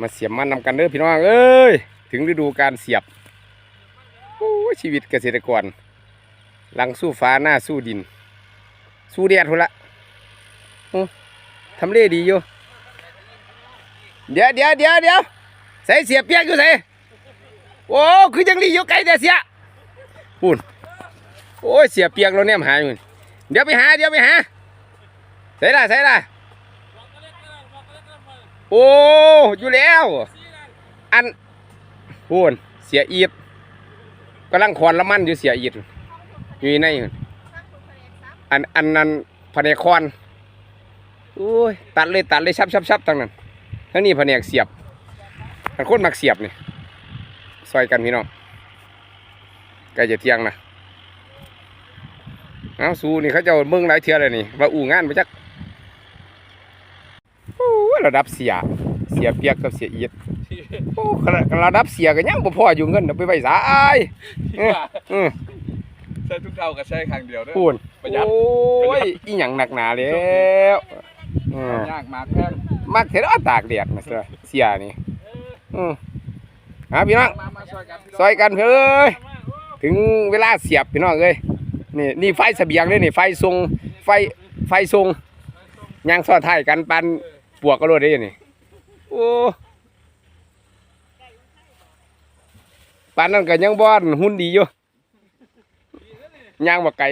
มาเสียบมันนำกันเด้อพี่น้องเอ้ยถึงฤดูการเสียบโอ้ชีวิตเกษตรกรหลังสู้ฟ้าหน้าสู้ดิน สู้แดดพุ่นละทำเลดีอยู่เดี๋ยวเดี๋ยวเดี๋ยวเดี๋ยวใส่เสียบเปียกอยู่ใส่โอ้คือจังรีอยู่ไกลแต่เสียปุ่นโอ้ยเสียบเปียกเราเนี่ยหายอยู่เดี๋ยวไปหาเดี๋ยวไปหาใส่ละใส่ละ โอ้อยู่แล้ว อันพูนเสียอีดกำลังคอนละมันอยู่เสียอีดอยู่ในอันอันอันนั้นแผนกคอนโอ้ยตัดเลยตัดเลยชับชับชับทั้งนั้นทั้งนี้แผนกเสียบมันโคตรมักเสียบนี่ซอยกันพี่น้องใกล้จะเที่ยงนะเอาสู้นี่เขาจะเมืองหลายเทื่อเลยนี่ว่าอู่งานไปจัก ระดับเสีย เสียเปียกกับเสียอีดโอ้ระดับเสียก็ยังบ่พออยู่เงินเอาไปไว้สายเออเออใช้ทุกเท่ากับใช้ครั้งเดียวเด้อพูนประหยัดโอ้ยอีหยังหนักหนาแล้วเออยากมากแพงมักเถอะตากแดดมาเสียเสียนี่อือหาพี่น้องมามาซอยกันพี่น้ซอยกันเพิ่นถึงเวลาเสียบพี่น้องเอ้ยนี่นี่ไฟเสบียงเลยนี่ไฟทรงไฟไฟทรงยางซ้อนท้ายกันปัน ปวกก็รถได้นี่โอ้ปานนั้นก็ยังบ้อนหุ่นดีอยู่ย่างบ่ไก่